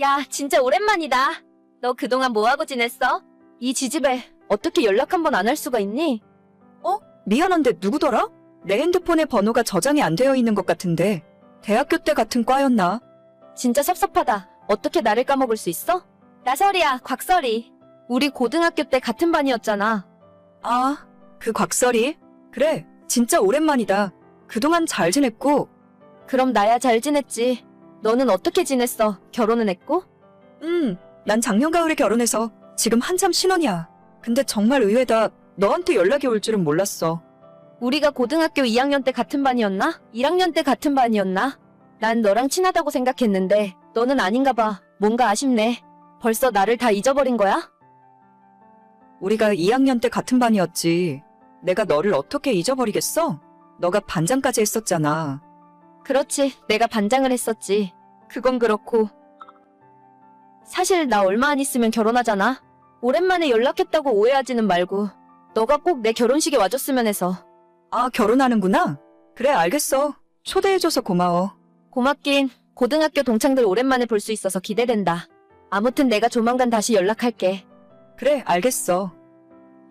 야, 진짜 오랜만이다. 너 그동안 뭐하고 지냈어? 이 지집에 어떻게 연락 한 번 안 할 수가 있니? 미안한데 누구더라? 내 핸드폰에 번호가 저장이 안 되어 있는 것 같은데 대학교 때 같은 과였나? 진짜 섭섭하다. 어떻게 나를 까먹을 수 있어? 나설이야, 곽설이. 우리 고등학교 때 같은 반이었잖아. 아, 그 곽설이? 그래, 진짜 오랜만이다. 그동안 잘 지냈고, 그럼 나야 잘 지냈지. 너는 어떻게 지냈어? 결혼은 했고? 음, 난 작년 가을에 결혼해서 지금 한참 신혼이야. 근데 정말 의외다. 너한테 연락이 올 줄은 몰랐어. 우리가 고등학교 2학년 때 같은 반이었나? 1학년 때 같은 반이었나? 난 너랑 친하다고 생각했는데 너는 아닌가 봐. 뭔가 아쉽네. 벌써 나를 다 잊어버린 거야? 우리가 2학년 때 같은 반이었지. 내가 너를 어떻게 잊어버리겠어? 너가 반장까지 했었잖아. 그렇지. 내가 반장을 했었지. 그건 그렇고. 사실 나 얼마 안 있으면 결혼하잖아. 오랜만에 연락했다고 오해하지는 말고. 너가 꼭 내 결혼식에 와줬으면 해서. 아, 결혼하는구나? 그래, 알겠어. 초대해줘서 고마워. 고맙긴. 고등학교 동창들 오랜만에 볼 수 있어서 기대된다. 아무튼 내가 조만간 다시 연락할게. 그래, 알겠어.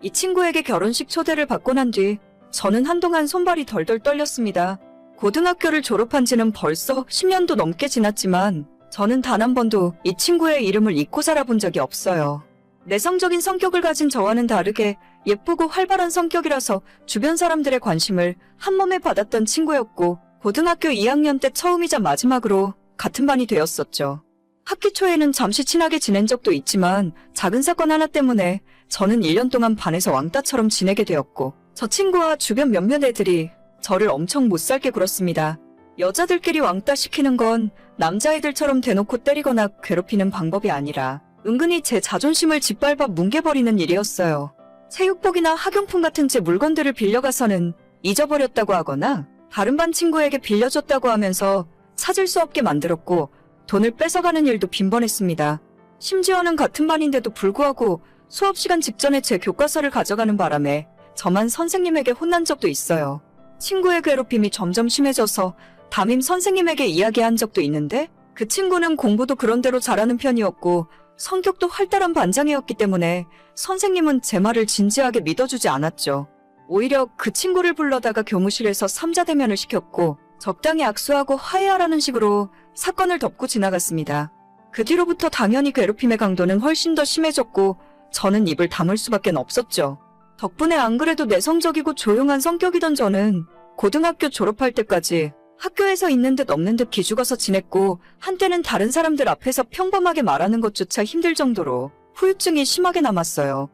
이 친구에게 결혼식 초대를 받고 난 뒤, 저는 한동안 손발이 덜덜 떨렸습니다. 고등학교를 졸업한 지는 벌써 10년도 넘게 지났지만, 저는 단 한 번도 이 친구의 이름을 잊고 살아본 적이 없어요. 내성적인 성격을 가진 저와는 다르게 예쁘고 활발한 성격이라서 주변 사람들의 관심을 한 몸에 받았던 친구였고, 고등학교 2학년 때 처음이자 마지막으로 같은 반이 되었었죠. 학기 초에는 잠시 친하게 지낸 적도 있지만 작은 사건 하나 때문에 저는 1년 동안 반에서 왕따처럼 지내게 되었고 저 친구와 주변 몇몇 애들이 저를 엄청 못살게 굴었습니다. 여자들끼리 왕따 시키는 건 남자애들처럼 대놓고 때리거나 괴롭히는 방법이 아니라 은근히 제 자존심을 짓밟아 뭉개버리는 일이었어요. 체육복이나 학용품 같은 제 물건들을 빌려가서는 잊어버렸다고 하거나 다른 반 친구에게 빌려줬다고 하면서 찾을 수 없게 만들었고 돈을 뺏어가는 일도 빈번했습니다. 심지어는 같은 반인데도 불구하고 수업 시간 직전에 제 교과서를 가져가는 바람에 저만 선생님에게 혼난 적도 있어요. 친구의 괴롭힘이 점점 심해져서 담임 선생님에게 이야기한 적도 있는데 그 친구는 공부도 그런대로 잘하는 편이었고 성격도 활달한 반장이었기 때문에 선생님은 제 말을 진지하게 믿어주지 않았죠. 오히려 그 친구를 불러다가 교무실에서 삼자대면을 시켰고 적당히 악수하고 화해하라는 식으로 사건을 덮고 지나갔습니다. 그 뒤로부터 당연히 괴롭힘의 강도는 훨씬 더 심해졌고 저는 입을 다물 수밖에 없었죠. 덕분에 안 그래도 내성적이고 조용한 성격이던 저는 고등학교 졸업할 때까지 학교에서 있는 듯 없는 듯 기죽어서 지냈고 한때는 다른 사람들 앞에서 평범하게 말하는 것조차 힘들 정도로 후유증이 심하게 남았어요.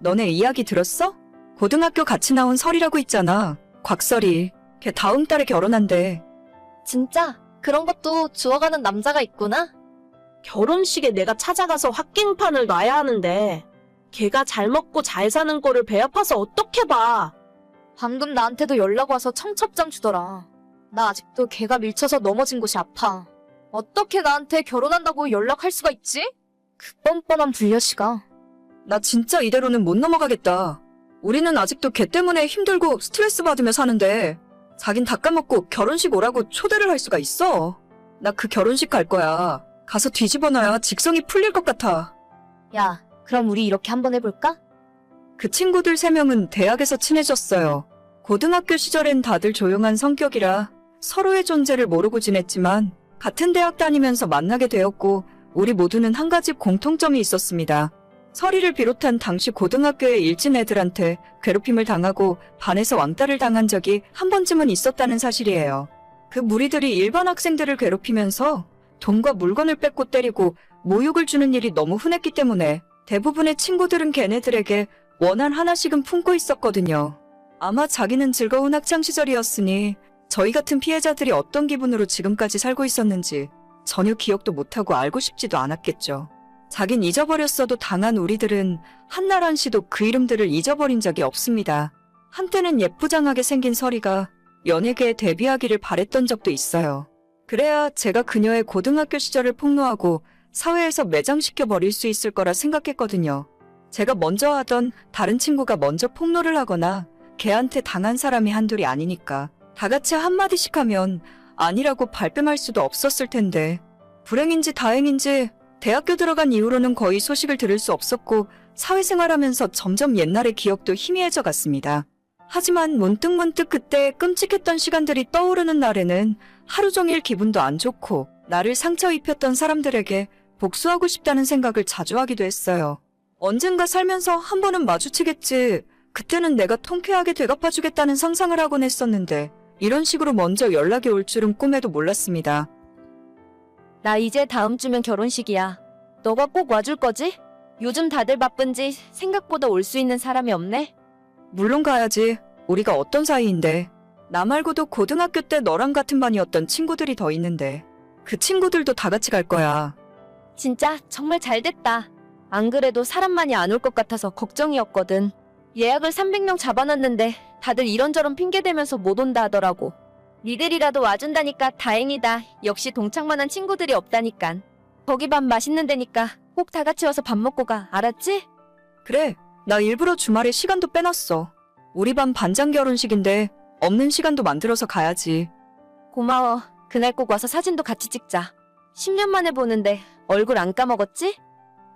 너네 이야기 들었어? 고등학교 같이 나온 설이라고 있잖아. 곽설이. 걔 다음 달에 결혼한대. 진짜? 그런 것도 주워가는 남자가 있구나? 결혼식에 내가 찾아가서 확갱판을 놔야 하는데 걔가 잘 먹고 잘 사는 거를 배 아파서 어떻게 봐. 방금 나한테도 연락 와서 청첩장 주더라. 나 아직도 걔가 밀쳐서 넘어진 곳이 아파. 어떻게 나한테 결혼한다고 연락할 수가 있지? 그 뻔뻔한 불려시가. 나 진짜 이대로는 못 넘어가겠다. 우리는 아직도 걔 때문에 힘들고 스트레스 받으며 사는데 자긴 다 까먹고 결혼식 오라고 초대를 할 수가 있어. 나 그 결혼식 갈 거야. 가서 뒤집어 놔야 직성이 풀릴 것 같아. 야, 그럼 우리 이렇게 한번 해볼까? 그 친구들 세 명은 대학에서 친해졌어요. 고등학교 시절엔 다들 조용한 성격이라 서로의 존재를 모르고 지냈지만 같은 대학 다니면서 만나게 되었고 우리 모두는 한 가지 공통점이 있었습니다. 서리를 비롯한 당시 고등학교의 일진 애들한테 괴롭힘을 당하고 반에서 왕따를 당한 적이 한 번쯤은 있었다는 사실이에요. 그 무리들이 일반 학생들을 괴롭히면서 돈과 물건을 뺏고 때리고 모욕을 주는 일이 너무 흔했기 때문에 대부분의 친구들은 걔네들에게 원한 하나씩은 품고 있었거든요. 아마 자기는 즐거운 학창 시절이었으니 저희 같은 피해자들이 어떤 기분으로 지금까지 살고 있었는지 전혀 기억도 못하고 알고 싶지도 않았겠죠. 자긴 잊어버렸어도 당한 우리들은 한날 한시도 그 이름들을 잊어버린 적이 없습니다. 한때는 예쁘장하게 생긴 서리가 연예계에 데뷔하기를 바랬던 적도 있어요. 그래야 제가 그녀의 고등학교 시절을 폭로하고 사회에서 매장시켜 버릴 수 있을 거라 생각했거든요. 제가 먼저 하던 다른 친구가 먼저 폭로를 하거나 걔한테 당한 사람이 한둘이 아니니까 다 같이 한마디씩 하면 아니라고 발뺌할 수도 없었을 텐데 불행인지 다행인지 대학교 들어간 이후로는 거의 소식을 들을 수 없었고 사회생활하면서 점점 옛날의 기억도 희미해져 갔습니다. 하지만 문득문득 그때 끔찍했던 시간들이 떠오르는 날에는 하루 종일 기분도 안 좋고 나를 상처 입혔던 사람들에게 복수하고 싶다는 생각을 자주 하기도 했어요. 언젠가 살면서 한 번은 마주치겠지. 그때는 내가 통쾌하게 되갚아주겠다는 상상을 하곤 했었는데 이런 식으로 먼저 연락이 올 줄은 꿈에도 몰랐습니다. 나 이제 다음 주면 결혼식이야. 너가 꼭 와줄 거지? 요즘 다들 바쁜지 생각보다 올 수 있는 사람이 없네? 물론 가야지. 우리가 어떤 사이인데. 나 말고도 고등학교 때 너랑 같은 반이었던 친구들이 더 있는데. 그 친구들도 다 같이 갈 거야. 진짜 정말 잘 됐다. 안 그래도 사람 많이 안 올 것 같아서 걱정이었거든. 예약을 300명 잡아놨는데 다들 이런저런 핑계 대면서 못 온다 하더라고. 니들이라도 와준다니까 다행이다. 역시 동창만한 친구들이 없다니깐. 거기 밥 맛있는 데니까 꼭 다 같이 와서 밥 먹고 가. 알았지? 그래. 나 일부러 주말에 시간도 빼놨어. 우리 반 반장 결혼식인데 없는 시간도 만들어서 가야지. 고마워. 그날 꼭 와서 사진도 같이 찍자. 10년 만에 보는데 얼굴 안 까먹었지?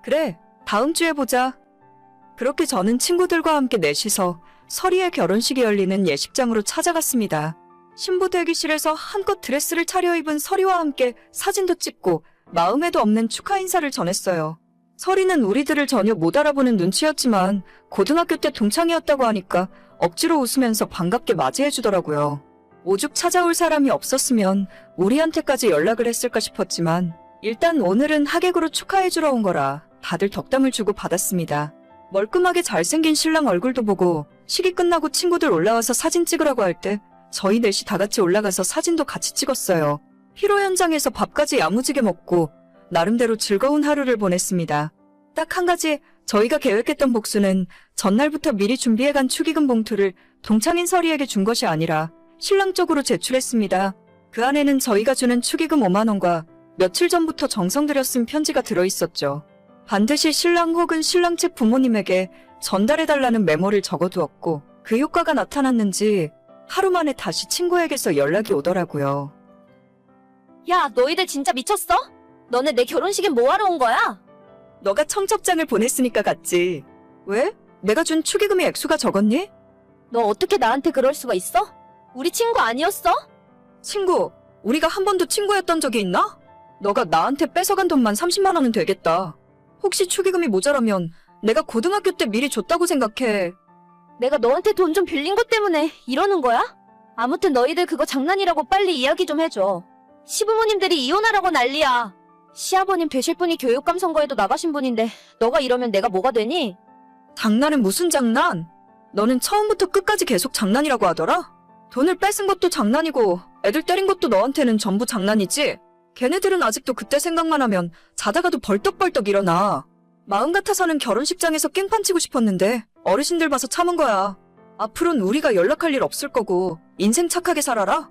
그래. 다음 주에 보자. 그렇게 저는 친구들과 함께 넷이서 서리의 결혼식이 열리는 예식장으로 찾아갔습니다. 신부 대기실에서 한껏 드레스를 차려입은 서리와 함께 사진도 찍고 마음에도 없는 축하 인사를 전했어요. 서리는 우리들을 전혀 못 알아보는 눈치였지만 고등학교 때 동창이었다고 하니까 억지로 웃으면서 반갑게 맞이해주더라고요. 오죽 찾아올 사람이 없었으면 우리한테까지 연락을 했을까 싶었지만 일단 오늘은 하객으로 축하해주러 온 거라 다들 덕담을 주고 받았습니다. 멀끔하게 잘생긴 신랑 얼굴도 보고 식이 끝나고 친구들 올라와서 사진 찍으라고 할 때 저희 넷이 다 같이 올라가서 사진도 같이 찍었어요. 피로 현장에서 밥까지 야무지게 먹고 나름대로 즐거운 하루를 보냈습니다. 딱 한 가지 저희가 계획했던 복수는 전날부터 미리 준비해간 축의금 봉투를 동창인 서리에게 준 것이 아니라 신랑 쪽으로 제출했습니다. 그 안에는 저희가 주는 축의금 5만 원과 며칠 전부터 정성 들여 쓴 편지가 들어있었죠. 반드시 신랑 혹은 신랑 측 부모님에게 전달해달라는 메모를 적어두었고 그 효과가 나타났는지 하루 만에 다시 친구에게서 연락이 오더라고요. 야, 너희들 진짜 미쳤어? 너네 내 결혼식에 뭐하러 온 거야? 너가 청첩장을 보냈으니까 갔지. 왜? 내가 준 축의금의 액수가 적었니? 너 어떻게 나한테 그럴 수가 있어? 우리 친구 아니었어? 친구, 우리가 한 번도 친구였던 적이 있나? 너가 나한테 뺏어간 돈만 30만 원은 되겠다. 혹시 축의금이 모자라면 내가 고등학교 때 미리 줬다고 생각해. 내가 너한테 돈 좀 빌린 것 때문에 이러는 거야? 아무튼 너희들 그거 장난이라고 빨리 이야기 좀 해줘. 시부모님들이 이혼하라고 난리야. 시아버님 되실 분이 교육감 선거에도 나가신 분인데 너가 이러면 내가 뭐가 되니? 장난은 무슨 장난? 너는 처음부터 끝까지 계속 장난이라고 하더라? 돈을 뺏은 것도 장난이고 애들 때린 것도 너한테는 전부 장난이지? 걔네들은 아직도 그때 생각만 하면 자다가도 벌떡벌떡 일어나. 마음 같아서는 결혼식장에서 깽판 치고 싶었는데 어르신들 봐서 참은 거야. 앞으로는 우리가 연락할 일 없을 거고 인생 착하게 살아라.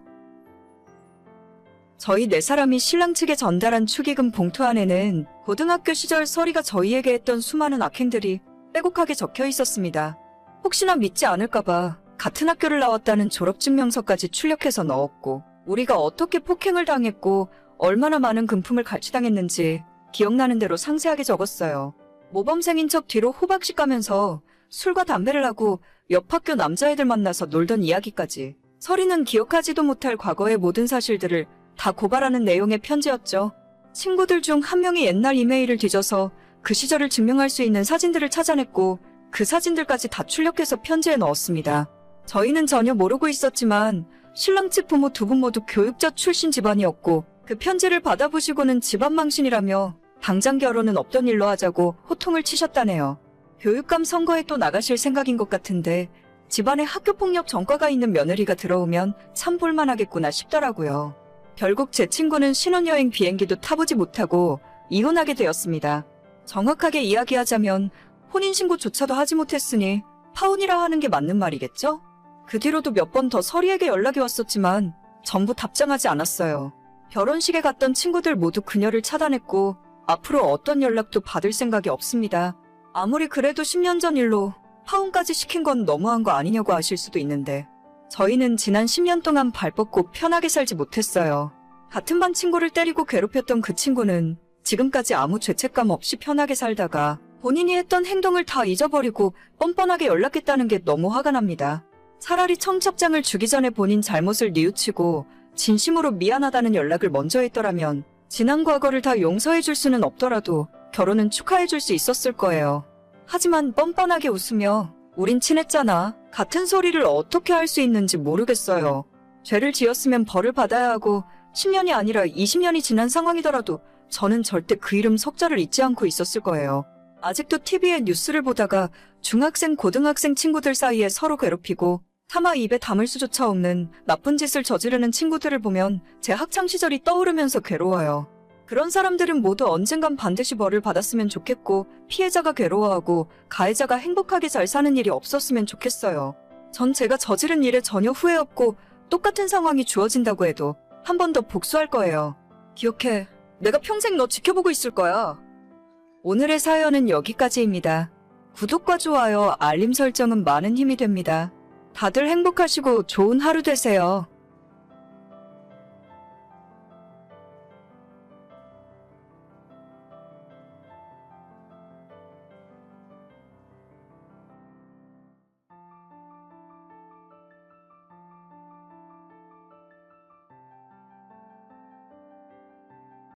저희 네 사람이 신랑 측에 전달한 축의금 봉투 안에는 고등학교 시절 서리가 저희에게 했던 수많은 악행들이 빼곡하게 적혀 있었습니다. 혹시나 믿지 않을까봐 같은 학교를 나왔다는 졸업증명서까지 출력해서 넣었고, 우리가 어떻게 폭행을 당했고, 얼마나 많은 금품을 갈취당했는지 기억나는 대로 상세하게 적었어요. 모범생인 척 뒤로 호박씩 가면서 술과 담배를 하고 옆 학교 남자애들 만나서 놀던 이야기까지. 서리는 기억하지도 못할 과거의 모든 사실들을 다 고발하는 내용의 편지였죠. 친구들 중 한 명이 옛날 이메일을 뒤져서 그 시절을 증명할 수 있는 사진들을 찾아냈고 그 사진들까지 다 출력해서 편지에 넣었습니다. 저희는 전혀 모르고 있었지만 신랑 측 부모 두 분 모두 교육자 출신 집안이었고 그 편지를 받아보시고는 집안 망신이라며 당장 결혼은 없던 일로 하자고 호통을 치셨다네요. 교육감 선거에 또 나가실 생각인 것 같은데 집안에 학교폭력 전과가 있는 며느리가 들어오면 참 볼만하겠구나 싶더라고요. 결국 제 친구는 신혼여행 비행기도 타보지 못하고 이혼하게 되었습니다. 정확하게 이야기하자면 혼인신고조차도 하지 못했으니 파혼이라 하는 게 맞는 말이겠죠? 그 뒤로도 몇 번 더 서리에게 연락이 왔었지만 전부 답장하지 않았어요. 결혼식에 갔던 친구들 모두 그녀를 차단했고 앞으로 어떤 연락도 받을 생각이 없습니다. 아무리 그래도 10년 전 일로 파혼까지 시킨 건 너무한 거 아니냐고 하실 수도 있는데 저희는 지난 10년 동안 발 뻗고 편하게 살지 못했어요. 같은 반 친구를 때리고 괴롭혔던 그 친구는 지금까지 아무 죄책감 없이 편하게 살다가 본인이 했던 행동을 다 잊어버리고 뻔뻔하게 연락했다는 게 너무 화가 납니다. 차라리 청첩장을 주기 전에 본인 잘못을 뉘우치고 진심으로 미안하다는 연락을 먼저 했더라면 지난 과거를 다 용서해 줄 수는 없더라도 결혼은 축하해 줄 수 있었을 거예요. 하지만 뻔뻔하게 웃으며 우린 친했잖아. 같은 소리를 어떻게 할 수 있는지 모르겠어요. 죄를 지었으면 벌을 받아야 하고 10년이 아니라 20년이 지난 상황이더라도 저는 절대 그 이름 석자를 잊지 않고 있었을 거예요. 아직도 TV에 뉴스를 보다가 중학생, 고등학생 친구들 사이에 서로 괴롭히고 타마 입에 담을 수조차 없는 나쁜 짓을 저지르는 친구들을 보면 제 학창시절이 떠오르면서 괴로워요. 그런 사람들은 모두 언젠간 반드시 벌을 받았으면 좋겠고 피해자가 괴로워하고 가해자가 행복하게 잘 사는 일이 없었으면 좋겠어요. 전 제가 저지른 일에 전혀 후회 없고 똑같은 상황이 주어진다고 해도 한 번 더 복수할 거예요. 기억해. 내가 평생 너 지켜보고 있을 거야. 오늘의 사연은 여기까지입니다. 구독과 좋아요, 알림 설정은 많은 힘이 됩니다. 다들 행복하시고 좋은 하루 되세요.